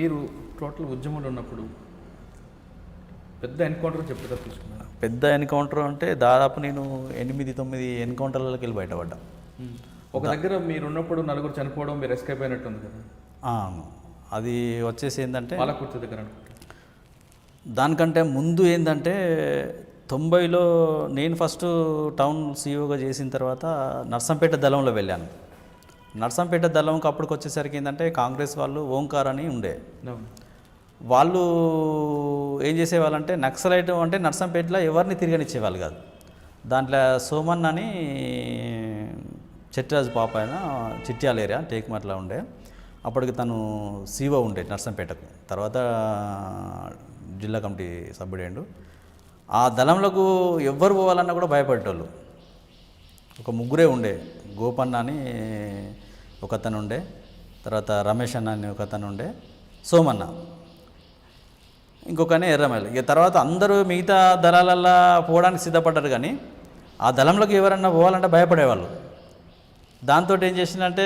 మీరు టోటల్ ఉద్యమంలో ఉన్నప్పుడు పెద్ద ఎన్కౌంటర్ చెప్తే తీసుకున్నారు? పెద్ద ఎన్కౌంటర్ అంటే దాదాపు నేను ఎనిమిది తొమ్మిది ఎన్కౌంటర్లకి వెళ్ళి బయటపడ్డా ఒక దగ్గర మీరు ఉన్నప్పుడు నలుగురు చనిపోవడం మీరు ఎస్కేప్ అయినట్టుంది కదా? అది వచ్చేసి ఏంటంటే పాలకుర్తి దగ్గర దానికంటే ముందు ఏంటంటే తొంభైలో నేను ఫస్ట్ టౌన్ సీఈఓగా చేసిన తర్వాత నర్సంపేట దళంలో వెళ్ళాను. నర్సంపేట దళంకి అప్పటికి వచ్చేసరికి ఏంటంటే కాంగ్రెస్ వాళ్ళు ఓంకార్ అని ఉండే. వాళ్ళు ఏం చేసేవాళ్ళంటే నక్సలైట్ అంటే నర్సంపేటలో ఎవరిని తిరగనిచ్చేవాళ్ళు కాదు. దాంట్లో సోమన్ అని చెట్టిరాజు పాప ఆయన చిట్యాల ఏరియా టేక్మట్ల ఉండే. అప్పటికి తను సీఓ ఉండే నర్సంపేటకు. తర్వాత జిల్లా కమిటీ సభ్యుడేండు. ఆ దళంలోకి ఎవ్వరు పోవాలన్నా కూడా భయపడేటోళ్ళు. ఒక ముగ్గురే ఉండే. గోపన్న అని ఒకతను ఉండే. తర్వాత రమేష్ అన్న అని ఒకతను ఉండే. సోమన్న. ఇంకొకనే ఎర్రమల్లి. ఇక తర్వాత అందరూ మిగతా దళాలల్లో పోవడానికి సిద్ధపడ్డారు కానీ ఆ దళంలోకి ఎవరన్నా పోవాలంటే భయపడేవాళ్ళు. దాంతో ఏం చేసిందంటే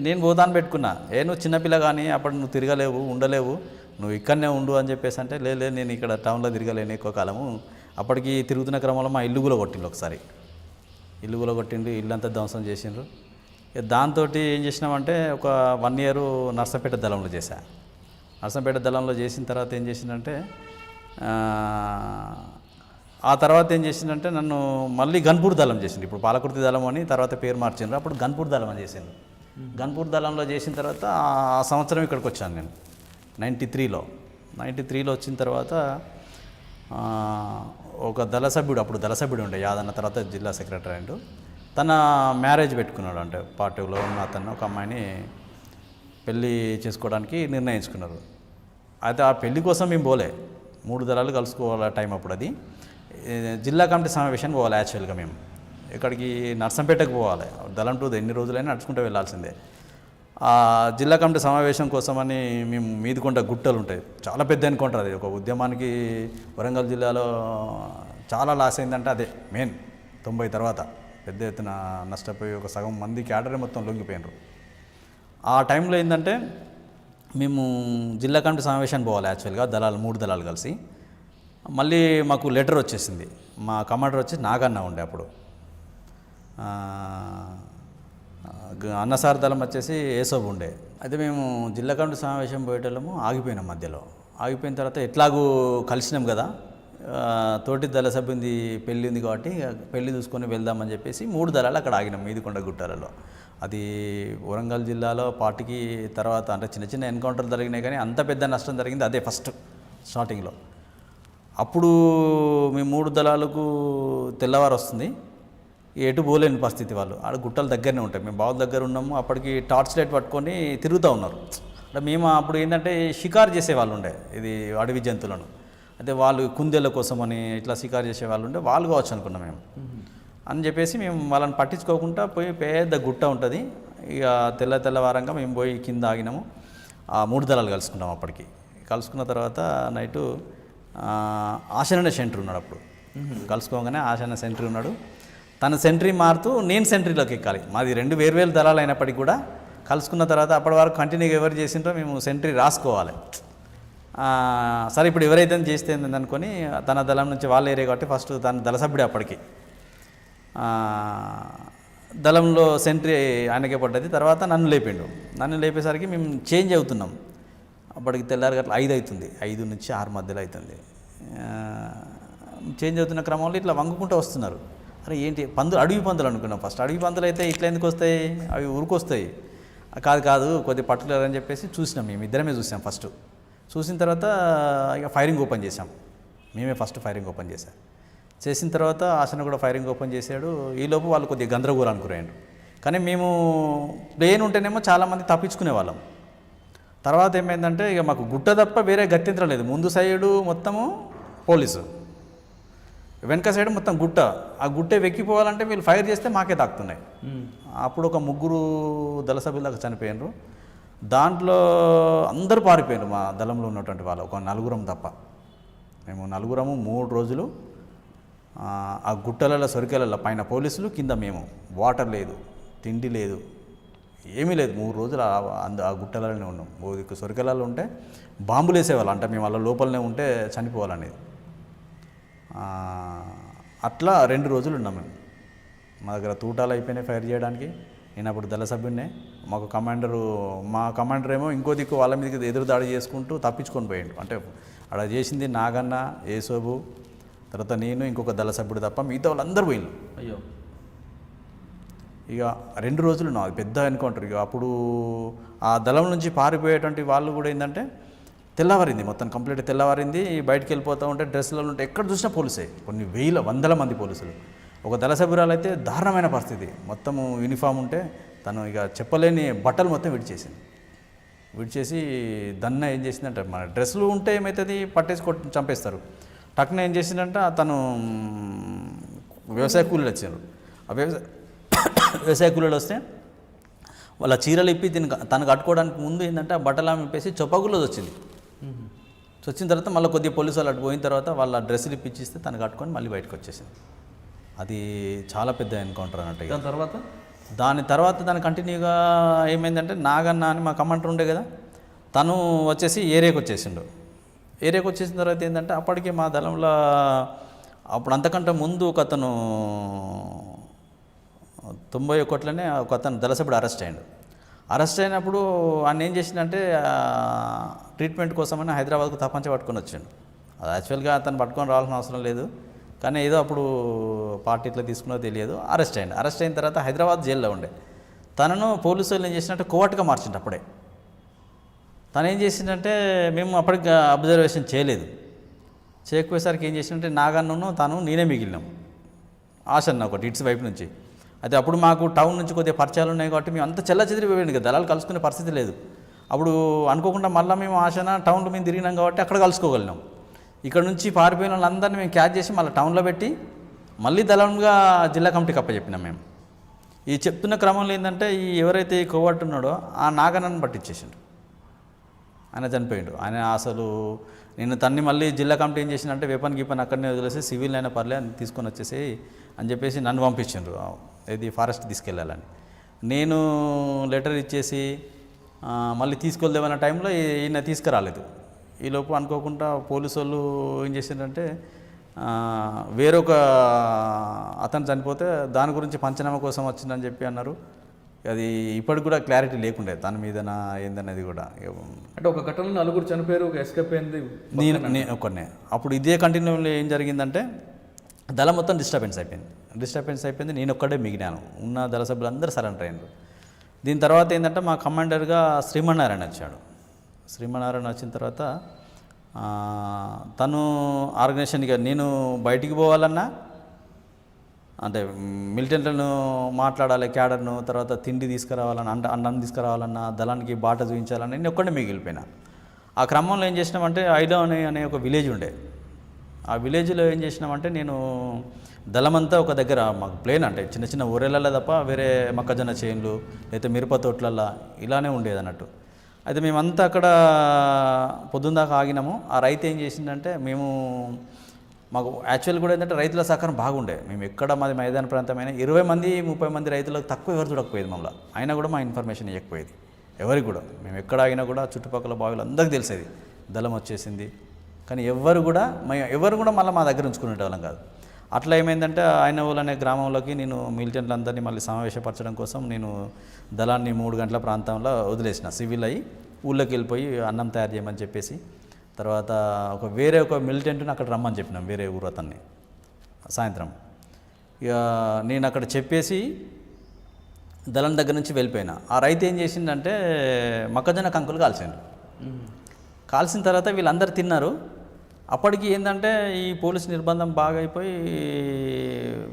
నేను పోదాన్ని పెట్టుకున్నా. ఏ నువ్వు చిన్నపిల్ల కానీ అప్పుడు నువ్వు తిరగలేవు ఉండలేవు. నువ్వు ఇక్కడనే ఉండు అని చెప్పేసి అంటే లేదు నేను ఇక్కడ టౌన్లో తిరగలేను ఎక్కువ కాలము. అప్పటికి తిరుగుతున్న క్రమంలో మా ఇల్లు కూడా కొట్టింది ఒకసారి. ఇల్లు కూడా కొట్టిండు ఇల్లు అంతా ధ్వంసం చేసిండ్రు. దాంతో ఏం చేసినామంటే ఒక వన్ ఇయర్ నర్సంపేట దళంలో చేశా. నర్సంపేట దళంలో చేసిన తర్వాత ఏం చేసిందంటే ఆ, తర్వాత ఏం చేసిందంటే నన్ను మళ్ళీ గన్పూర్ దళం చేసింది ఇప్పుడు పాలకుర్తి దళం అని తర్వాత పేరు మార్చిండ్రు. అప్పుడు గన్పూర్ దళం అని చేసిండు. గన్పూర్ దళంలో చేసిన తర్వాత ఆ సంవత్సరం ఇక్కడికి వచ్చాను నేను నైంటీ త్రీలో. నైంటీ త్రీలో వచ్చిన తర్వాత ఒక దళ సభ్యుడు అప్పుడు దళ సభ్యుడు ఉండే యాదన్న తర్వాత జిల్లా సెక్రటరీ అంటూ తన మ్యారేజ్ పెట్టుకున్నాడు అంటే పార్టీలో ఉన్న అతను ఒక అమ్మాయిని పెళ్ళి చేసుకోవడానికి నిర్ణయించుకున్నారు. అయితే ఆ పెళ్ళి కోసం మేము పోలే. మూడు దళాలు కలుసుకోవాలి టైం అప్పుడు అది. జిల్లా కమిటీ సమావేశానికి పోవాలి యాక్చువల్గా మేము. ఇక్కడికి నర్సంపేటకు పోవాలి. దళం టూ ఎన్ని రోజులైనా నడుచుకుంటూ వెళ్ళాల్సిందే. ఆ జిల్లా కమిటీ సమావేశం కోసమని మేము మీదికొండ గుట్టలు ఉంటాయి. చాలా పెద్ద ఎన్కౌంటర్ అది. ఒక ఉద్యమానికి వరంగల్ జిల్లాలో చాలా లాస్ అయిందంటే అదే మెయిన్ తొంభై తర్వాత పెద్ద ఎత్తున నష్టపోయి ఒక సగం మంది క్యాడరే మొత్తం లొంగిపోయినారు. ఆ టైంలో ఏంటంటే మేము జిల్లా కమిటీ సమావేశానికి పోవాలి యాక్చువల్గా దళాలు మూడు దళాలు కలిసి. మళ్ళీ మాకు లెటర్ వచ్చేసింది. మా కమాండర్ వచ్చి నాగన్న ఉండే అప్పుడు. ఆ, అన్నసార్ దళం వచ్చేసి ఏసోబు ఉండే అయితే మేము జిల్లా కమిటీ సమావేశం పోయేటోళ్ళము ఆగిపోయినాం మధ్యలో. ఆగిపోయిన తర్వాత ఎట్లాగూ కలిసినాం కదా. తోటి దళ సభ్యుంది పెళ్ళి ఉంది కాబట్టి పెళ్ళి చూసుకొని వెళ్దామని చెప్పేసి మూడు దళాలు అక్కడ ఆగినాం మీదికొండ గుట్టాలలో. అది వరంగల్ జిల్లాలో పార్టీకి తర్వాత అంటే చిన్న చిన్న ఎన్కౌంటర్లు జరిగినాయి కానీ అంత పెద్ద నష్టం జరిగింది అదే ఫస్ట్ స్టార్టింగ్లో. అప్పుడు మేము మూడు దళాలకు తెల్లవారు వస్తుంది ఎటు పోలేని పరిస్థితి వాళ్ళు. ఆడ గుట్టల దగ్గరనే ఉంటాయి మేము బావుల దగ్గర ఉన్నాము. అప్పటికి టార్చ్ లైట్ పట్టుకొని తిరుగుతూ ఉన్నారు. అంటే మేము అప్పుడు ఏంటంటే షికారు చేసేవాళ్ళు ఉండే. ఇది అడవి జంతువులను. అయితే వాళ్ళు కుందేళ్ళ కోసమని ఇట్లా షికారు చేసే వాళ్ళు ఉండే. వాళ్ళు కావచ్చు అనుకున్నాం మేము. అని చెప్పేసి మేము వాళ్ళని పట్టించుకోకుండా పోయి పెద్ద గుట్ట ఉంటుంది. ఇక తెల్ల తెల్లవారంగా మేము పోయి కింద ఆగినాము. ఆ మూడు దళాలు కలుసుకున్నాం అప్పటికి. కలుసుకున్న తర్వాత నైటు ఆశన సెంటర్ ఉన్నాడు అప్పుడు. కలుసుకోగానే ఆశన సెంటర్ ఉన్నాడు. తన సెంట్రీ మారుతూ నేను సెంట్రీలోకి ఎక్కాలి. మాది రెండు వేర్వేరు దళాలు అయినప్పటికీ కూడా కలుసుకున్న తర్వాత అప్పటి వరకు కంటిన్యూగా ఎవరు చేసిండ్రో మేము సెంట్రీ రాసుకోవాలి. సరే ఇప్పుడు ఎవరైతే చేస్తే అనుకొని తన దళం నుంచి వాళ్ళు ఏరే కాబట్టి ఫస్ట్ తన దళ సభ్యుడు అప్పటికి. దళంలో సెంట్రీ ఆయనకే పడ్డది. తర్వాత నన్ను లేపిండు. నన్ను లేపేసరికి మేము చేంజ్ అవుతున్నాం. అప్పటికి తెల్లారి గట్ల ఐదు అవుతుంది ఐదు నుంచి ఆరు మధ్యలో అవుతుంది చేంజ్ అవుతున్న క్రమంలో ఇట్లా వంగుకుంటూ వస్తున్నారు. అరే ఏంటి? పందులు అడవి పందులు అనుకున్నాం ఫస్ట్. అడవి పందులు అయితే ఇట్లా ఎందుకు వస్తాయి? అవి ఉరుకొస్తాయి కాదు కాదు కొద్ది పర్టికులర్ అని చెప్పేసి చూసినాం మేము. ఇద్దరమే చూసాం ఫస్ట్. చూసిన తర్వాత ఇక ఫైరింగ్ ఓపెన్ చేసాం మేమే ఫస్ట్ ఫైరింగ్ ఓపెన్ చేశాం. చేసిన తర్వాత ఆసన కూడా ఫైరింగ్ ఓపెన్ చేశాడు. ఈలోపు వాళ్ళు కొద్దిగా గందరగోళానికి గురయ్యారు. కానీ మేము ప్లేన్ ఉంటేనేమో చాలామంది తప్పించుకునే వాళ్ళం. తర్వాత ఏమైందంటే ఇక మాకు గుట్ట తప్ప వేరే గత్యంతరం లేదు. ముందు సైడు మొత్తము పోలీసు. వెనక సైడ్ మొత్తం గుట్ట. ఆ గుట్టే వెక్కిపోవాలంటే వీళ్ళు ఫైర్ చేస్తే మాకే తాకుతున్నాయి. అప్పుడు ఒక ముగ్గురు దళ సభ్యులకు చనిపోయినారు. దాంట్లో అందరూ పారిపోయారు మా దళంలో ఉన్నటువంటి వాళ్ళు ఒక నలుగురం తప్ప. మేము నలుగురము మూడు రోజులు ఆ, గుట్టలలో సొరికెలలో పైన పోలీసులు కింద మేము. వాటర్ లేదు తిండి లేదు ఏమీ లేదు. మూడు రోజులు ఆ- అంద ఆ గుట్టలలోనే ఉన్నాం. సొరికలలో ఉంటే బాంబులు వేసేవాళ్ళు అంటే మేము వాళ్ళ లోపలనే ఉంటే చనిపోవాలనేది. అట్లా రెండు రోజులు ఉన్నాం మేము మా దగ్గర తూటాలు అయిపోయినాయి ఫైర్ చేయడానికి. నేను అప్పుడు దళ సభ్యున్నే మాకు కమాండరు మా కమాండర్ ఏమో ఇంకో దిక్కు వాళ్ళ మీదకి ఎదురు దాడి చేసుకుంటూ తప్పించుకొని పోయిండు. అంటే అక్కడ చేసింది నాగన్న ఏసోబు తర్వాత నేను ఇంకొక దళ సభ్యుడు తప్ప మిగతా వాళ్ళందరూ పోయిండు అయ్యో. ఇక రెండు రోజులు నా పెద్ద ఎన్కౌంటర్. ఇక అప్పుడు ఆ దళం నుంచి పారిపోయేటువంటి వాళ్ళు కూడా ఏంటంటే తెల్లవారింది మొత్తం కంప్లీట్ తెల్లవారింది. బయటికి వెళ్ళిపోతూ ఉంటే డ్రెస్సులలో ఉంటే ఎక్కడ చూసినా పోలీసే. కొన్ని వేల వందల మంది పోలీసులు. ఒక దళ సభ్యురాలు అయితే దారుణమైన పరిస్థితి. మొత్తము యూనిఫామ్ ఉంటే తను ఇక చెప్పలేని బట్టలు మొత్తం విడిచేసింది. విడిచేసి దన్న ఏం చేసిందంటే మన డ్రెస్సులు ఉంటే ఏమవుతుంది పట్టేసి కొట్టి చంపేస్తారు. టక్న ఏం చేసిందంటే తను వ్యవసాయ కూలీలు వచ్చారు. ఆ వ్యవసాయ వ్యవసాయ కూలీలు వస్తే వాళ్ళ చీరలు ఇప్పి దీన్ని తను కట్టుకోవడానికి ముందు ఏంటంటే ఆ బట్టలు ఆమె ఇప్పేసి వచ్చింది వచ్చిన తర్వాత మళ్ళీ కొద్దిగా పోలీసు వాళ్ళు అటు పోయిన తర్వాత వాళ్ళ డ్రెస్సులు ఇప్పించిస్తే తను కట్టుకొని మళ్ళీ బయటకు వచ్చేసింది. అది చాలా పెద్ద ఎన్కౌంటర్ అన్నట్టు. దాని తర్వాత? దాని తర్వాత దాని కంటిన్యూగా ఏమైందంటే నాగన్న అని మా కమాండర్ ఉండే కదా తను వచ్చేసి ఏరియాకి వచ్చేసిండు. ఏరియాకి వచ్చేసిన తర్వాత ఏంటంటే అప్పటికే మా దళంలో అప్పుడు అంతకంటే ముందు ఒక అతను తొంభై ఒకట్లోనే ఒక అతను దళసభ్యుడు అరెస్ట్ అయ్యాడు. అరెస్ట్ అయినప్పుడు ఆయన ఏం చేసిందంటే ట్రీట్మెంట్ కోసమని హైదరాబాద్కు తపంచ పట్టుకొని వచ్చాడు. అది యాక్చువల్గా అతను పట్టుకొని రావాల్సిన అవసరం లేదు. కానీ ఏదో అప్పుడు పార్టీ ఇట్లా తీసుకున్నదో తెలియదు. అరెస్ట్ అయ్యింది అరెస్ట్ అయిన తర్వాత హైదరాబాద్ జైల్లో ఉండే. తనను పోలీసు వాళ్ళు ఏం చేసినట్టు కోవట్గా మార్చిండు అప్పుడే. తను ఏం చేసిందంటే మేము అప్పటికి అబ్జర్వేషన్ చేయలేదు. చేయకపోయేసరికి ఏం చేసిందంటే నాగన్నను తను నేనే మిగిలినాం. ఆశన్న ఒకటి ఇట్స్ వైపు నుంచి. అయితే అప్పుడు మాకు టౌన్ నుంచి కొద్దిగా పరిచయాలు ఉన్నాయి కాబట్టి మేము అంత చెల్ల చెదిరిపోయింది కదా దళాలు కలుసుకునే పరిస్థితి లేదు. అప్పుడు అనుకోకుండా మళ్ళీ మేము ఆశన టౌన్లో మేము తిరిగినాం కాబట్టి అక్కడ కలుసుకోగలిగినాం. ఇక్కడ నుంచి పారిపోయిన వాళ్ళందరినీ మేము క్యాచ్ చేసి మళ్ళీ టౌన్లో పెట్టి మళ్ళీ దళంగా జిల్లా కమిటీకి అప్పచెప్పినాం మేము. ఈ చెప్తున్న క్రమంలో ఏంటంటే ఈ ఎవరైతే ఈ కోవట్ ఉన్నాడో ఆ నాగన్నను పట్టించేసిండు. ఆయన చనిపోయిండు. ఆయన అసలు నేను తన్ని మళ్ళీ జిల్లా కమిటీ ఏం చేసిందంటే వెపన్ గీపన్ అక్కడనే వదిలేసి సివిల్ అయినా పర్లే అని తీసుకొని వచ్చేసి అని చెప్పేసి నన్ను పంపించిండ్రు. ఇది ఫారెస్ట్ తీసుకెళ్ళాలని. నేను లెటర్ ఇచ్చేసి మళ్ళీ తీసుకెళ్దామన్న టైంలో ఈయన తీసుకురాలేదు. ఈలోపు అనుకోకుండా పోలీసు వాళ్ళు ఏం చేసిందంటే వేరొక అతను చనిపోతే దాని గురించి పంచనామా కోసం వచ్చిందని చెప్పి అన్నారు. అది ఇప్పటికి కూడా క్లారిటీ లేకుండే దాని మీదనా ఏందనేది కూడా. అంటే ఒక ఘటనలో నలుగురు చనిపోయారు ఒక ఎస్కేప్ అయింది. నేను నేను ఒక్కనే అప్పుడు ఇదే కంటిన్యూలో ఏం జరిగిందంటే దళ మొత్తం డిస్టర్బెన్స్ అయిపోయింది. డిస్టర్బెన్స్ అయిపోయింది నేను ఒక్కడే మిగిలాను. ఉన్న దళ సభ్యులందరూ సరెండర్ అయ్యారు దీని తర్వాత ఏంటంటే మా కమాండర్గా శ్రీమన్నారాయణ వచ్చాడు. శ్రీమన్నారాయణ వచ్చిన తర్వాత తను ఆర్గనైజేషన్గా నేను బయటికి పోవాలన్నా అంటే మిలిటెంట్లను మాట్లాడాలి క్యాడర్ను తర్వాత తిండి తీసుకురావాలన్నా అండ అన్నం తీసుకురావాలన్నా దళానికి బాట చూపించాలని నేను ఒక్కడే మిగిలిపోయినా. ఆ క్రమంలో ఏం చేసినామంటే ఐలో అనే అనే ఒక విలేజ్ ఉండే. ఆ విలేజ్లో ఏం చేసినామంటే నేను దళమంతా ఒక దగ్గర మాకు ప్లేన్ అంటే చిన్న చిన్న ఊరేళ్ళల్లో తప్ప వేరే మొక్కజొన్న చేన్లు లేకపోతే మిరప తోట్లల్లో ఇలానే ఉండేది అన్నట్టు. అయితే మేమంతా అక్కడ పొద్దున్న దాకా ఆగినాము. ఆ రైతు ఏం చేసిందంటే మేము మాకు యాక్చువల్ కూడా ఏంటంటే రైతుల సహకారం బాగుండే. మేము ఎక్కడ మాది మైదాన ప్రాంతమైన ఇరవై మంది ముప్పై మంది రైతులకు తక్కువ ఎవరు చూడకపోయేది మమ్మల్ని. అయినా కూడా మా ఇన్ఫర్మేషన్ ఇవ్వకపోయేది ఎవరికి కూడా. మేము ఎక్కడ ఆగినా కూడా చుట్టుపక్కల బావిలు అందరికీ తెలిసేది. దళం వచ్చేసింది. కానీ ఎవరు కూడా మేము ఎవరు కూడా మళ్ళీ మా దగ్గర ఉంచుకునేటోళ్ళం కాదు. అట్లా ఏమైందంటే ఆయన అనే గ్రామంలోకి నేను మిలిటెంట్లందరినీ మళ్ళీ సమావేశపరచడం కోసం నేను దళాన్ని మూడు గంటల ప్రాంతంలో వదిలేసిన. సివిల్ అయ్యి ఊళ్ళోకి వెళ్ళిపోయి అన్నం తయారు చేయమని చెప్పేసి తర్వాత ఒక వేరే ఒక మిలిటెంట్ని అక్కడ రమ్మని చెప్పినాం వేరే ఊరు అతన్ని. సాయంత్రం. ఇక నేను అక్కడ చెప్పేసి దళం దగ్గర నుంచి వెళ్ళిపోయినా. ఆ రైతు ఏం చేసిందంటే మొక్కజొన్న కంకులు కాల్చిండు కాల్చిన తర్వాత వీళ్ళందరూ తిన్నారు. అప్పటికి ఏంటంటే ఈ పోలీస్ నిర్బంధం బాగా అయిపోయి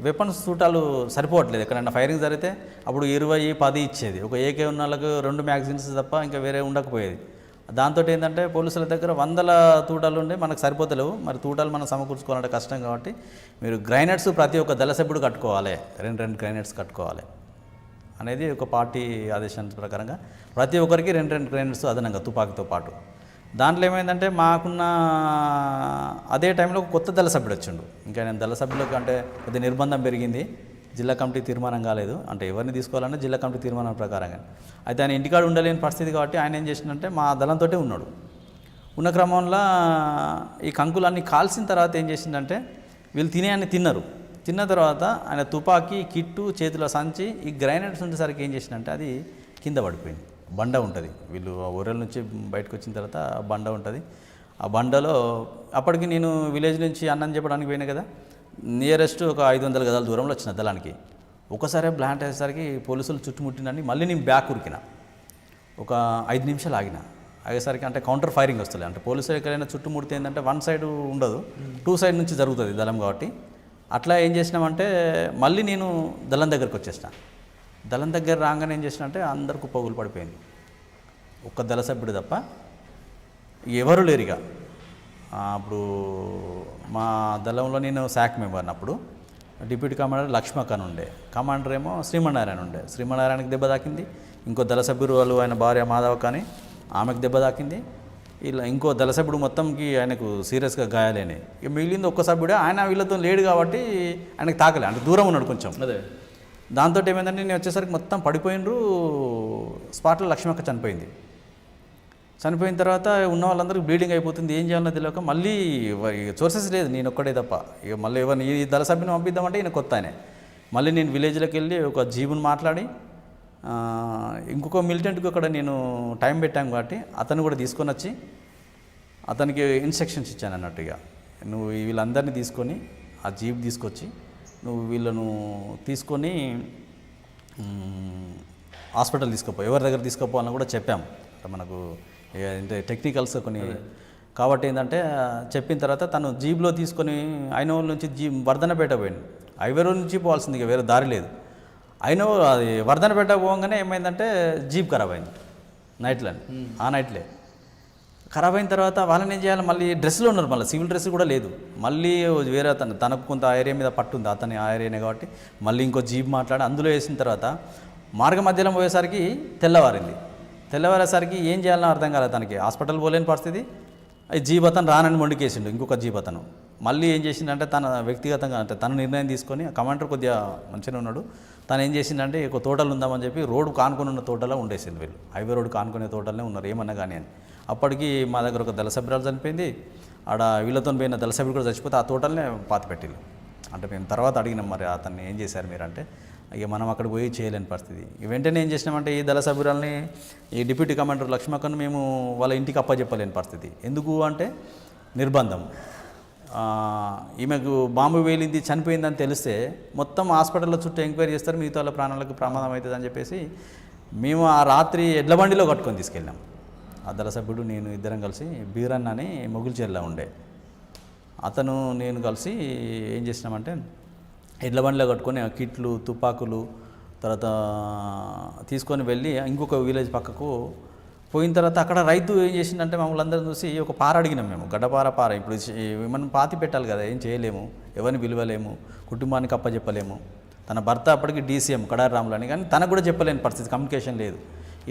వెపన్స్ సూటాలు సరిపోవట్లేదు. ఎక్కడైనా ఫైరింగ్ జరిగితే అప్పుడు ఇరవై పది ఇచ్చేది. ఒక ఏకే ఉన్న వాళ్ళకు రెండు మ్యాగజైన్స్ తప్ప ఇంకా వేరే ఉండకపోయేది. దాంతో ఏంటంటే పోలీసుల దగ్గర వందల తూటాలు ఉండే మనకు సరిపోతలేవు. మరి తూటాలు మనం సమకూర్చుకోవాలంటే కష్టం కాబట్టి మీరు గ్రైనెట్స్ ప్రతి ఒక్క దళ సభ్యుడు కట్టుకోవాలి. రెండు రెండు గ్రైనెట్స్ కట్టుకోవాలి అనేది ఒక పార్టీ ఆదేశాల ప్రకారంగా ప్రతి ఒక్కరికి రెండు రెండు గ్రైనర్స్ అదనంగా తుపాకీతో పాటు. దాంట్లో ఏమైందంటే మాకున్న అదే టైంలో కొత్త దళ సభ్యుడు వచ్చిండు. ఇంకా నేను దళ సభ్యులకు అంటే కొద్ది నిర్బంధం పెరిగింది. జిల్లా కమిటీ తీర్మానం కాలేదు. అంటే ఎవరిని తీసుకోవాలన్నా జిల్లా కమిటీ తీర్మానం ప్రకారంగా. అయితే ఆయన ఇంటికాడ ఉండలేని పరిస్థితి కాబట్టి ఆయన ఏం చేసిందంటే మా దళంతో ఉన్నాడు. ఉన్న క్రమంలో ఈ కంకులన్నీ కాల్సిన తర్వాత ఏం చేసిందంటే వీళ్ళు తినే అని తిన్నారు. తిన్న తర్వాత ఆయన తుపాకీ కిట్టు చేతిలో సంచి ఈ గ్రైనేడ్స్ ఉండేసరికి ఏం చేసిందంటే అది కింద పడిపోయింది. బండ ఉంటుంది. వీళ్ళు ఆ ఊరల నుంచి బయటకు వచ్చిన తర్వాత బండ ఉంటుంది. ఆ బండలో అప్పటికి నేను విలేజ్ నుంచి అన్నం చెప్పడానికి పోయినా కదా నియరెస్ట్ ఒక ఐదు వందల గదాల దూరంలో వచ్చిన దళానికి. ఒకసారి బ్లాంట్ అయ్యేసరికి పోలీసులు చుట్టుముట్టినని మళ్ళీ నేను బ్యాక్ ఉరికిన. ఒక ఐదు నిమిషాలు ఆగిన. అయ్యేసరికి అంటే కౌంటర్ ఫైరింగ్ వస్తుంది అంటే పోలీసులు ఎక్కడైనా చుట్టుముడితే ఏంటంటే వన్ సైడ్ ఉండదు. టూ సైడ్ నుంచి జరుగుతుంది దళం కాబట్టి. అట్లా ఏం చేసినామంటే మళ్ళీ నేను దళం దగ్గరకు వచ్చేసిన. దళం దగ్గర రాగానే ఏం చేసిన అంటే అందరు కుప్పగులు పడిపోయింది. ఒక్క దళ సభ్యుడు తప్ప ఎవరు లేరు ఇక అప్పుడు మా దళంలో నేను శాఖ మెంబర్ని అప్పుడు డిప్యూటీ కమాండర్ లక్ష్మక్ అని ఉండే. కమాండర్ ఏమో శ్రీమన్నారాయణ ఉండే. శ్రీమన్నారాయణకి దెబ్బ తాకింది. ఇంకో దళ సభ్యుడు వాళ్ళు ఆయన భార్య మాధవ కానీ ఆమెకు దెబ్బ తాకింది. ఇలా ఇంకో దళ సభ్యుడు మొత్తంకి ఆయనకు సీరియస్గా గాయాలైనాయి. ఇక మిగిలింది ఒక్క సభ్యుడే. ఆయన వీళ్ళతో లేడు కాబట్టి ఆయనకు తాకలే. అంటే దూరం ఉన్నాడు కొంచెం. అదే. దాంతో ఏమైందంటే నేను వచ్చేసరికి మొత్తం పడిపోయినరు స్పాట్లో లక్ష్మక్క చనిపోయింది. చనిపోయిన తర్వాత ఉన్న వాళ్ళందరికీ బ్లీడింగ్ అయిపోతుంది. ఏం చేయాలో తెలియక మళ్ళీ సోర్సెస్ లేదు నేను ఒక్కడే తప్ప. ఇక మళ్ళీ ఎవరిని ఈ దళ సభ్యుని పంపిద్దామంటే ఈయన కొత్త ఆయనే. మళ్ళీ నేను విలేజ్లోకి వెళ్ళి ఒక జీబుని మాట్లాడి ఇంకొక మిలిటెంట్కి అక్కడ నేను టైం పెట్టాను కాబట్టి అతను కూడా తీసుకొని వచ్చి అతనికి ఇన్స్ట్రక్షన్స్ ఇచ్చాను అన్నట్టు ఇక. నువ్వు వీళ్ళందరినీ తీసుకొని ఆ జీప్ తీసుకొచ్చి నువ్వు వీళ్ళను తీసుకొని హాస్పిటల్ తీసుకుపో. ఎవరి దగ్గర తీసుకుపోవాలని కూడా చెప్పాము. అంటే మనకు అంటే టెక్నికల్స్ కొన్ని. కాబట్టి ఏంటంటే చెప్పిన తర్వాత తను జీప్లో తీసుకొని ఐనోల్ నుంచి జీ వర్ధనపేట పోయింది హైవే రోడ్ నుంచి పోవాల్సింది ఇక వేరే దారి లేదు. ఐనో అది వర్ధనపేట పోగానే ఏమైందంటే జీప్ ఖరాబ్ అయింది. నైట్లో. ఆ నైట్లే. ఖరాబ్ అయిన తర్వాత వాళ్ళని ఏం చేయాలి? మళ్ళీ డ్రెస్లో ఉన్నారు మళ్ళీ. సివిల్ డ్రెస్ కూడా లేదు. మళ్ళీ వేరే తను తనకు కొంత ఆ ఏరియా మీద పట్టుంది అతని ఆ ఏరియానే కాబట్టి మళ్ళీ ఇంకో జీప్ మాట్లాడి అందులో వేసిన తర్వాత మార్గ మధ్యలో పోయేసరికి తెల్లవారింది. తెల్లవారేసరికి ఏం చేయాలని అర్థం కాలేదు తనకి. హాస్పిటల్ పోలేని పరిస్థితి. ఈ రానని మొండికేసిండు ఇంకొక జీబతను మళ్ళీ ఏం చేసిండంటే తన వ్యక్తిగతంగా అంటే తన నిర్ణయం తీసుకొని కమాండర్ కొద్దిగా మంచిగా ఉన్నాడు. తను ఏం చేసిందంటే ఒక తోటలు ఉందామని చెప్పి రోడ్డు కానుకొని ఉన్న తోటలో ఉండేసింది వీళ్ళు. హైవే రోడ్డు కానుకునే తోటలనే ఉన్నారు ఏమన్నా కానీ అని. అప్పటికి మా దగ్గర ఒక దళసభ్యురాలు చనిపోయింది. ఆడ వీళ్ళతో పోయిన దళసభ్యులు కూడా చచ్చిపోతే ఆ తోటలనే పాత పెట్టిళ్ళు అంటే మేము తర్వాత అడిగినాం మరి అతన్ని ఏం చేశారు మీరు అంటే ఇక మనం అక్కడ పోయి చేయలేని పరిస్థితి. వెంటనే ఏం చేసినామంటే ఈ దళ సభ్యురాల్ని ఈ డిప్యూటీ కమాండర్ లక్ష్మక్కను మేము వాళ్ళ ఇంటికి అప్పచెప్పలేని పరిస్థితి. ఎందుకు అంటే నిర్బంధం. ఈమెకు బాంబు వేలింది చనిపోయిందని తెలిస్తే మొత్తం హాస్పిటల్లో చుట్టూ ఎంక్వైరీ చేస్తారు మిగతా వాళ్ళ ప్రాణాలకు ప్రమాదం అవుతుంది అని చెప్పేసి మేము ఆ రాత్రి ఎడ్ల బండిలో కట్టుకొని తీసుకెళ్ళాం. ఆ దళ సభ్యుడు నేను ఇద్దరం కలిసి బీరన్న అని మొగుల్చెర్ల ఉండే. అతను నేను కలిసి ఏం చేసినామంటే ఎడ్ల బండిలో కట్టుకొని ఆ కిట్లు తుపాకులు తర్వాత తీసుకొని వెళ్ళి ఇంకొక విలేజ్ పక్కకు పోయిన తర్వాత అక్కడ రైతు ఏం చేసిందంటే మమ్మల్ని అందరం చూసి ఒక పార అడిగినాం మేము గడ్డపార పార. ఇప్పుడు మనం పాతి పెట్టాలి కదా ఏం చేయలేము ఎవరిని పిలవలేము కుటుంబానికి అప్పచెప్పలేము తన భర్త అప్పటికి డీసీఎం కడారి అని కానీ తనకు కూడా చెప్పలేని పరిస్థితి కమ్యూనికేషన్ లేదు.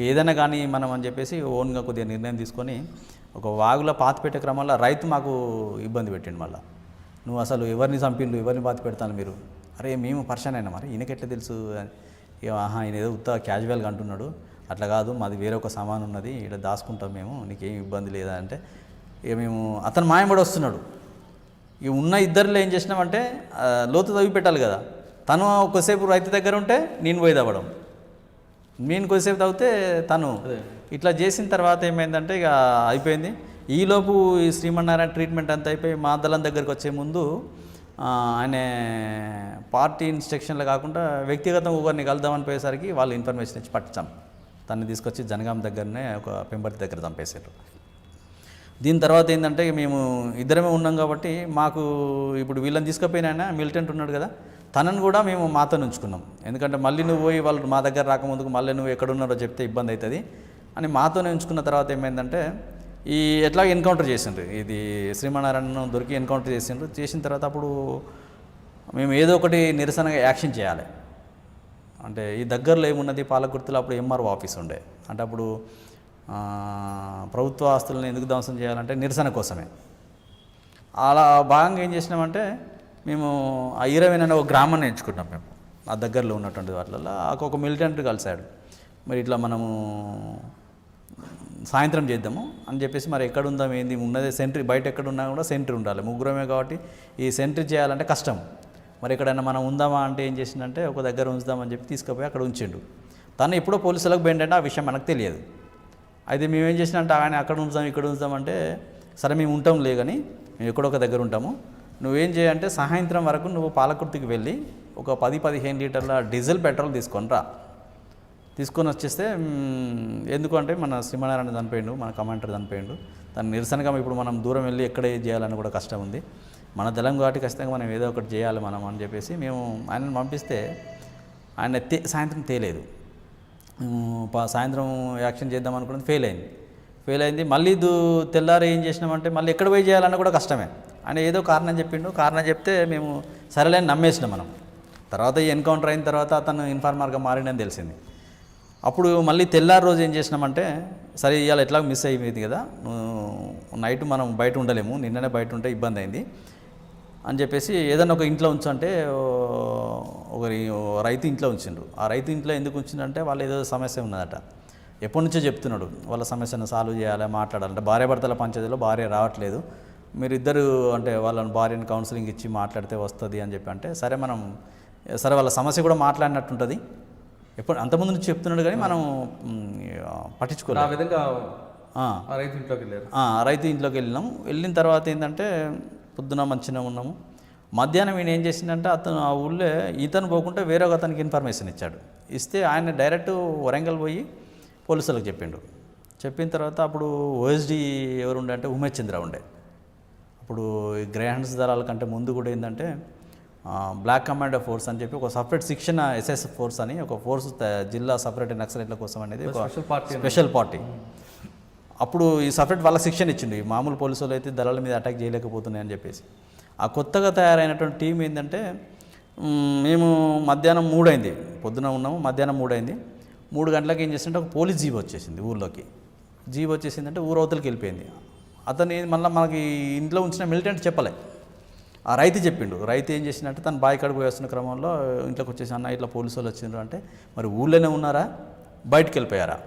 ఏదైనా కానీ మనం అని చెప్పేసి ఓన్గా కొద్దిగా నిర్ణయం తీసుకొని ఒక వాగులో పాతి పెట్టే క్రమంలో రైతు మాకు ఇబ్బంది పెట్టిండు మళ్ళీ. నువ్వు అసలు ఎవరిని చంపిండు ఎవరిని పాతి పెడతాను మీరు? అరే మేము పర్షన్ అయినా. మరి ఈయనకెట్లా తెలుసు? ఆహా ఈయన ఏదో ఉత్త క్యాజువల్గా అంటున్నాడు. అట్లా కాదు మాది వేరే ఒక సామాన్ ఉన్నది ఇక్కడ దాచుకుంటాం మేము నీకేం ఇబ్బంది లేదా అంటే ఇక మేము అతను మాయమడి వస్తున్నాడు. ఇక ఉన్న ఇద్దరిలో ఏం చేసినామంటే లోతు తవ్వి పెట్టాలి కదా. తను కొద్దిసేపు రైతు దగ్గర ఉంటే నేను పోయి తవ్వడం. నేను కొద్దిసేపు తవ్వితే తను. ఇట్లా చేసిన తర్వాత ఏమైందంటే ఇక అయిపోయింది. ఈలోపు ఈ శ్రీమన్నారాయణ ట్రీట్మెంట్ అంతా అయిపోయి మా దళం దగ్గరికి వచ్చే ముందు అనే ఆయన పార్టీ ఇన్స్ట్రక్షన్లు కాకుండా వ్యక్తిగతంగా ఒకరిని కలుద్దామని పోయేసరికి వాళ్ళు ఇన్ఫర్మేషన్ ఇచ్చి పట్టించాం. తను తీసుకొచ్చి జనగాం దగ్గరనే ఒక పెంబర్తి దగ్గర చంపేశారు. దీని తర్వాత ఏంటంటే మేము ఇద్దరమే ఉన్నాం కాబట్టి మాకు ఇప్పుడు వీళ్ళని తీసుకుపోయినా మిలిటెంట్ ఉన్నాడు కదా తనను కూడా మేము మాతో ఉంచుకున్నాం. ఎందుకంటే మళ్ళీ నువ్వు పోయి వాళ్ళు మా దగ్గర రాకముందుకు మళ్ళీ నువ్వు ఎక్కడున్నారో చెప్తే ఇబ్బంది అవుతుంది. అని మాతోనే ఉంచుకున్న తర్వాత ఏమైందంటే ఈ ఎట్లా ఎన్కౌంటర్ చేసిండ్రు? ఇది శ్రీమన్నారాయణ దొరికి ఎన్కౌంటర్ చేసిండ్రు. చేసిన తర్వాత అప్పుడు మేము ఏదో ఒకటి నిరసనగా యాక్షన్ చేయాలి. అంటే ఈ దగ్గరలో ఏమున్నది? పాలకుర్తిలో అప్పుడు ఎంఆర్ఓ ఆఫీస్ ఉండే. అంటే అప్పుడు ప్రభుత్వ ఆస్తులను ఎందుకు ధ్వంసం చేయాలంటే నిరసన కోసమే. అలా భాగంగా ఏం చేసినామంటే మేము ఆ ఈరవేన్ అనే ఒక గ్రామాన్ని ఎంచుకున్నాం మేము. ఆ దగ్గరలో ఉన్నటువంటి వాటిలలో ఒక మిలిటెంట్ కలిశాడు. మరి ఇట్లా మనము సాయంత్రం చేద్దాము అని చెప్పేసి మరి ఎక్కడ ఉందాం ఏంది? ఉన్నదే సెంట్రీ బయట ఎక్కడ ఉన్నా కూడా సెంట్రీ ఉండాలి. ముగ్గురమే కాబట్టి ఈ సెంట్రీ చేయాలంటే కష్టం. మరి ఎక్కడైనా మనం ఉందామా అంటే ఏం చేసిందంటే ఒక దగ్గర ఉంచుదామని చెప్పి తీసుకుపోయి అక్కడ ఉంచిండు. తను ఎప్పుడో పోలీసులకు బెండంటే ఆ విషయం మనకు తెలియదు. అయితే మేమేం చేసినంటే ఆయన అక్కడ ఉంచుదాం ఇక్కడ ఉంచుదామంటే సరే మేము ఉంటాం లే కానీ మేము ఎక్కడో ఒక దగ్గర ఉంటాము. నువ్వేం చేయంటే సాయంత్రం వరకు నువ్వు పాలకుర్తికి వెళ్ళి ఒక పది పదిహేను లీటర్ల డీజిల్ పెట్రోల్ తీసుకొని రా. తీసుకొని వచ్చేస్తే ఎందుకంటే మన సింహనారాయణ చనిపోయిండు మన కమాండర్ చనిపోయిండు. దాని నిరసనగా ఇప్పుడు మనం దూరం వెళ్ళి ఎక్కడ చేయాలని కూడా కష్టం ఉంది. మన దళం కాబట్టి ఖచ్చితంగా మనం ఏదో ఒకటి చేయాలి మనం అని చెప్పేసి మేము ఆయనను పంపిస్తే ఆయన తే సాయంత్రం తేలేదు. పా- సాయంత్రం యాక్షన్ చేద్దాం అనుకున్నది ఫెయిల్ అయింది. ఫెయిల్ అయింది. మళ్ళీ దూ తెల్లారి ఏం చేసినామంటే మళ్ళీ ఎక్కడ పోయి చేయాలన్నా కూడా కష్టమే. ఆయన ఏదో కారణం చెప్పిండు. కారణం చెప్తే మేము సరేలేని నమ్మేసినాం మనం. తర్వాత ఈ ఎన్కౌంటర్ అయిన తర్వాత అతను ఇన్ఫార్మర్గా మారిండని తెలిసింది. అప్పుడు మళ్ళీ తెల్లారి రోజు ఏం చేసినామంటే సరే ఇవాళ ఎట్లా మిస్ అయిపోయింది కదా నైట్ మనం బయట ఉండలేము నిన్ననే బయట ఉంటే ఇబ్బంది అయింది అని చెప్పేసి ఏదైనా ఒక ఇంట్లో ఉంచంటే ఒకరి ఓ రైతు ఇంట్లో ఉంచిండ్రు. ఆ రైతు ఇంట్లో ఎందుకు ఉంచిందంటే వాళ్ళు ఏదో సమస్య ఉన్నదట. ఎప్పటి నుంచో చెప్తున్నాడు వాళ్ళ సమస్యను సాల్వ్ చేయాలి మాట్లాడాలంటే భార్య భర్తల పంచాయతీలో భార్య రావట్లేదు. మీరు ఇద్దరు అంటే వాళ్ళని భార్యని కౌన్సిలింగ్ ఇచ్చి మాట్లాడితే వస్తుంది అని చెప్పి అంటే సరే మనం సరే వాళ్ళ సమస్య కూడా మాట్లాడినట్టుంటుంది. ఎప్పుడు అంతకుముందు నుంచి చెప్తున్నాడు కానీ మనం ఆ పట్టించుకోలేదు. విధంగా ఆ. ఆ రైతు ఇంట్లోకి వెళ్ళారు. ఆ, రైతు ఇంట్లోకి వెళ్ళినాం. వెళ్ళిన తర్వాత ఏంటంటే పొద్దున మంచిగా ఉన్నాము. మధ్యాహ్నం ఈయన ఏం చేసిందంటే అతను ఆ ఊళ్ళో ఇతను పోకుంటే వేరే ఒక అతనికి ఇన్ఫర్మేషన్ ఇచ్చాడు. ఇస్తే ఆయన డైరెక్ట్ వరంగల్ పోయి పోలీసులకు చెప్పిండు. చెప్పిన తర్వాత అప్పుడు ఓఎస్డి ఎవరు ఉండే అంటే ఉమేష్ చంద్ర ఉండే. అప్పుడు ఈ గ్రేహండ్స్ దళాల కంటే ముందు కూడా ఏంటంటే బ్లాక్ కమాండో ఫోర్స్ అని చెప్పి ఒక సపరేట్ శిక్షణ ఎస్ఎస్ ఫోర్స్ అని ఒక ఫోర్స్ జిల్లా సపరేట్ నక్సలైట్ల కోసం అనేది ఒక స్పెషల్ పార్టీ అప్పుడు ఈ సపరేట్ వాళ్ళకి శిక్షణ ఇచ్చిండు. ఈ మామూలు పోలీసు వాళ్ళు అయితే దళాల మీద అటాక్ చేయలేకపోతున్నాయి అని చెప్పేసి. ఆ కొత్తగా తయారైనటువంటి టీం ఏంటంటే మేము మధ్యాహ్నం మూడైంది. పొద్దున ఉన్నాము మధ్యాహ్నం మూడైంది. మూడు గంటలకు ఏం చేసిందంటే ఒక పోలీస్ జీప్ వచ్చేసింది ఊర్లోకి. జీప్ వచ్చేసిందంటే ఊరవతలకి వెళ్ళిపోయింది. అతను మళ్ళీ మనకి ఇంట్లో ఉంచిన మిలిటెంట్ చెప్పలే. ఆ రైతు చెప్పిండు రైతు ఏం చేసిందంటే తను బావి కడుపు వేస్తున్న క్రమంలో ఇంట్లోకి వచ్చేసి అన్న ఇట్లా పోలీసు వాళ్ళు వచ్చిండ్రు అంటే మరి ఊళ్ళోనే ఉన్నారా? బయటికి వెళ్ళిపోయారా?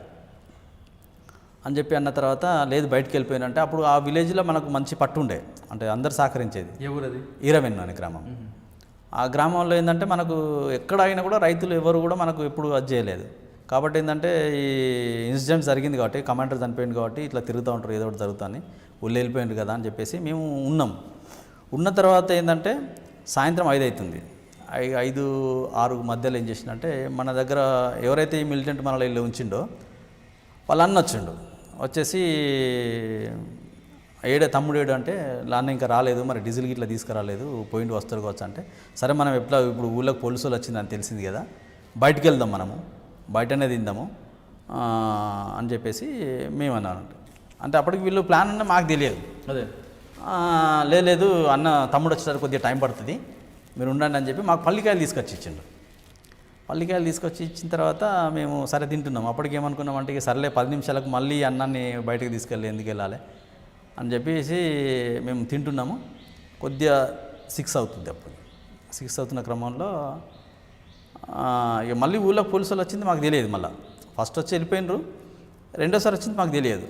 అని చెప్పి అన్న తర్వాత లేదు బయటికి వెళ్ళిపోయినంటే అప్పుడు ఆ విలేజ్లో మనకు మంచి పట్టు ఉండే అంటే అందరు సహకరించేది. ఏ ఊరది? ఈరవెన్ను అనే గ్రామం. ఆ గ్రామంలో ఏంటంటే మనకు ఎక్కడ అయినా కూడా రైతులు ఎవరు కూడా మనకు ఎప్పుడు అది చేయలేదు. కాబట్టి ఏంటంటే ఈ ఇన్సిడెంట్ జరిగింది కాబట్టి కమాండర్ చనిపోయింది కాబట్టి ఇట్లా తిరుగుతూ ఉంటారు ఏదో ఒకటి జరుగుతుంది ఊళ్ళో వెళ్ళిపోయింది కదా అని చెప్పేసి మేము ఉన్నాం. ఉన్న తర్వాత ఏంటంటే సాయంత్రం ఐదు అవుతుంది ఐ- ఐదు ఆరు మధ్యలో ఏం చేసిందంటే మన దగ్గర ఎవరైతే ఈ మిలిటెంట్ మనలో వెళ్ళి ఉంచిండో వాళ్ళ అన్న వచ్చిండు. వచ్చేసి ఏడే తమ్ముడు ఏడు అంటే నాన్న ఇంకా రాలేదు మరి డీజిల్ గిట్లా తీసుకురాలేదు పోయిండు వస్తారు కావచ్చు అంటే సరే మనం ఎట్లా ఇప్పుడు ఊళ్ళోకి పోలీసులు వచ్చిందని తెలిసింది కదా బయటికి వెళ్దాం మనము బయటనే తిందాము అని చెప్పేసి మేము అన్నాను అంటే అప్పటికి వీళ్ళు ప్లాన్ ఉన్నా మాకు తెలియదు. అదే. లే- లేదు అన్న తమ్ముడు వచ్చేసరికి కొద్దిగా టైం పడుతుంది. మీరు ఉండండి అని చెప్పి మాకు పల్లికాయలు తీసుకొచ్చి ఇచ్చిండు. పల్లికాయలు తీసుకొచ్చి ఇచ్చిన తర్వాత మేము సరే తింటున్నాం. అప్పటికి ఏమనుకున్నాం అంటే సరేలే సర్లే పది నిమిషాలకు మళ్ళీ అన్నాన్ని బయటకు తీసుకెళ్ళి ఎందుకు వెళ్ళాలి అని చెప్పేసి మేము తింటున్నాము. కొద్దిగా సిక్స్ అవుతుంది అప్పుడు. సిక్స్ అవుతున్న క్రమంలో ఇక మళ్ళీ ఊళ్ళో పోలీసు వాళ్ళు వచ్చింది మాకు తెలియదు మళ్ళీ. ఫస్ట్ వచ్చి వెళ్ళిపోయినరు. రెండోసారి వచ్చింది మాకు తెలియదు.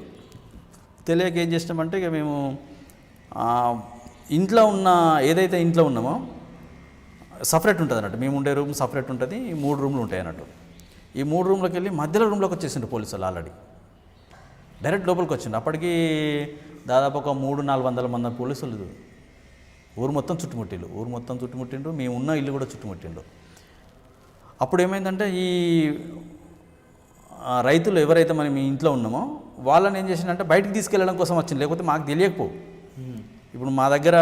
తెలియక ఏం చేసినామంటే ఇక మేము ఇంట్లో ఉన్న ఏదైతే ఇంట్లో ఉన్నామో సపరేట్ ఉంటుంది అన్నట్టు. మేము ఉండే రూమ్ సపరేట్ ఉంటుంది ఈ మూడు రూమ్లు ఉంటాయి అన్నట్టు. ఈ మూడు రూమ్లోకి వెళ్ళి మధ్యలో రూమ్లోకి వచ్చేసిండు పోలీసు వాళ్ళు ఆల్రెడీ. డైరెక్ట్ లోపలికి వచ్చిండు అప్పటికి దాదాపు ఒక మూడు నాలుగు వందల మంది పోలీసులు ఊరు మొత్తం చుట్టుముట్టిండు ఊరు మొత్తం చుట్టుముట్టిండు మేము ఉన్న ఇల్లు కూడా చుట్టుముట్టిండు అప్పుడు ఏమైందంటే ఈ రైతులు ఎవరైతే మనం మీ ఇంట్లో ఉన్నామో వాళ్ళని ఏం చేసిందంటే బయటికి తీసుకెళ్ళడం కోసం వచ్చింది లేకపోతే మాకు తెలియకపో ఇప్పుడు మా దగ్గర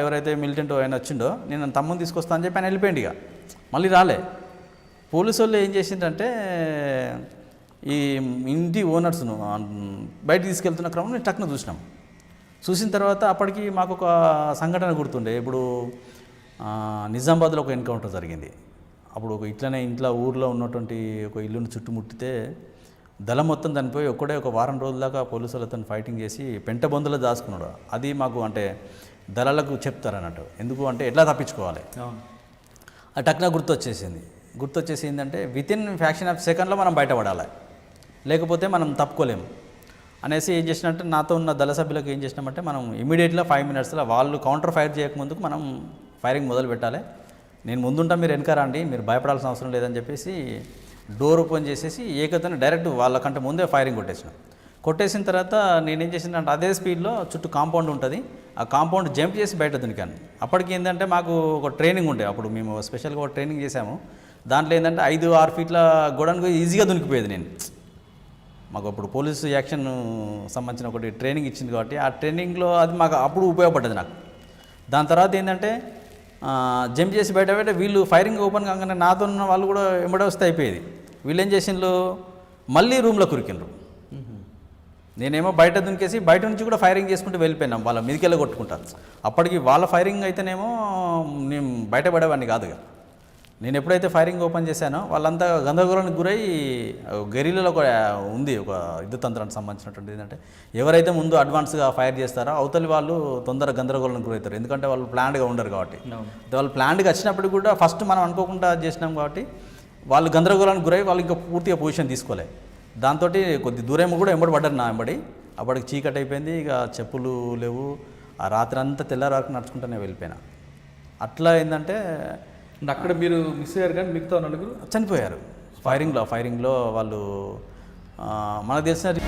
ఎవరైతే మిలిటెంట్ ఆయన వచ్చిండో నేను తమ్ముని తీసుకొస్తా అని చెప్పి ఆయన వెళ్ళిపోయింది ఇక. మళ్ళీ రాలే. పోలీసు వాళ్ళు ఏం చేసిందంటే ఈ ఇంటి ఓనర్స్ను బయట తీసుకెళ్తున్న క్రమంలో నేను చూసినాం. చూసిన తర్వాత అప్పటికి మాకు ఒక సంఘటన గుర్తుండే. ఇప్పుడు నిజామాబాద్లో ఒక ఎన్కౌంటర్ జరిగింది. అప్పుడు ఒక ఇట్లనే ఇంట్లో ఊర్లో ఉన్నటువంటి ఒక ఇల్లుని చుట్టుముట్టితే దళం మొత్తం చనిపోయి ఒక్కడే ఒక వారం రోజుల దాకా పోలీసులు అతను ఫైటింగ్ చేసి పెంట బొందులో దాచుకున్నాడు. అది మాకు అంటే దళాలకు చెప్తారు అన్నట్టు ఎందుకు అంటే ఎట్లా తప్పించుకోవాలి? ఆ టక్న గుర్తు వచ్చేసింది గుర్తొచ్చేసి ఏంటంటే విత్ ఇన్ ఫ్యాక్షన్ ఆఫ్ సెకండ్లో మనం బయటపడాలి. లేకపోతే మనం తప్పుకోలేము. అనేసి ఏం చేసినట్టు నాతో ఉన్న దళ సభ్యులకు ఏం చేసినామంటే మనం ఇమీడియట్గా ఫైవ్ మినిట్స్లో వాళ్ళు కౌంటర్ ఫైర్ చేయకముందుకు మనం ఫైరింగ్ మొదలు పెట్టాలి నేను ముందుంటా మీరు వెనక రండి మీరు భయపడాల్సిన అవసరం లేదని చెప్పేసి డోర్ ఓపెన్ చేసేసి ఏకతను డైరెక్ట్ వాళ్ళకంటే ముందే ఫైరింగ్ కొట్టేసిన. కొట్టేసిన తర్వాత నేనేం చేసిందంటే అదే స్పీడ్లో చుట్టూ కాంపౌండ్ ఉంటుంది. ఆ కాంపౌండ్ జంప్ చేసి బయట దునికాను. అప్పటికి ఏంటంటే మాకు ఒక ట్రైనింగ్ ఉండే. అప్పుడు మేము స్పెషల్గా ఒక ట్రైనింగ్ చేసాము దాంట్లో ఏంటంటే ఐదు ఆరు ఫీట్ల గోడనికి ఈజీగా దునికిపోయేది నేను. మాకు అప్పుడు పోలీసు యాక్షన్ సంబంధించిన ఒకటి ట్రైనింగ్ ఇచ్చింది కాబట్టి ఆ ట్రైనింగ్లో అది మాకు అప్పుడు ఉపయోగపడ్డది నాకు. దాని తర్వాత ఏంటంటే జంప్ చేసి బయట పెట్టి వీళ్ళు ఫైరింగ్ ఓపెన్ కాగానే నాతో ఉన్న వాళ్ళు కూడా ఎంబడే వస్తే అయిపోయేది. వీళ్ళు ఏం చేసిండ్రు? మళ్ళీ రూమ్లో కురికిండ్రు. నేనేమో బయట దునికేసి బయట నుంచి కూడా ఫైరింగ్ చేసుకుంటూ వెళ్ళిపోయినాం వాళ్ళ మీదికెళ్ళి కొట్టుకుంటారు అప్పటికి వాళ్ళ ఫైరింగ్ అయితేనేమో నేను బయటపడేవాడిని కాదుగా నేను ఎప్పుడైతే ఫైరింగ్ ఓపెన్ చేశానో వాళ్ళంతా గందరగోళానికి గురై గెరీలలో ఒక ఉంది ఒక యుద్ధ తంత్రానికి సంబంధించినటువంటి ఏంటంటే ఎవరైతే ముందు అడ్వాన్స్గా ఫైర్ చేస్తారో అవతలి వాళ్ళు తొందరగా గందరగోళానికి గురవుతారు. ఎందుకంటే వాళ్ళు ప్లాన్డ్గా ఉండరు కాబట్టి. వాళ్ళు ప్లాన్డ్గా వచ్చినప్పుడు కూడా ఫస్ట్ మనం అనుకోకుండా చేసినాం కాబట్టి వాళ్ళు గందరగోళానికి గురై వాళ్ళు ఇంకా పూర్తిగా పొజిషన్ తీసుకోలే. దాంతో కొద్ది దూరం కూడా ఎంబడి పడ్డారు నా ఎంబడి అప్పటికి చీకటి అయిపోయింది ఇక చెప్పులు లేవు. ఆ రాత్రి అంతా తెల్లారి వరకు నడుచుకుంటూనే వెళ్ళిపోయినా. అట్లా ఏంటంటే అక్కడ మీరు మిస్ అయ్యారు కానీ మిగతా నలుగురు చనిపోయారు. ఫైరింగ్లో ఫైరింగ్లో వాళ్ళు మన దేశానికి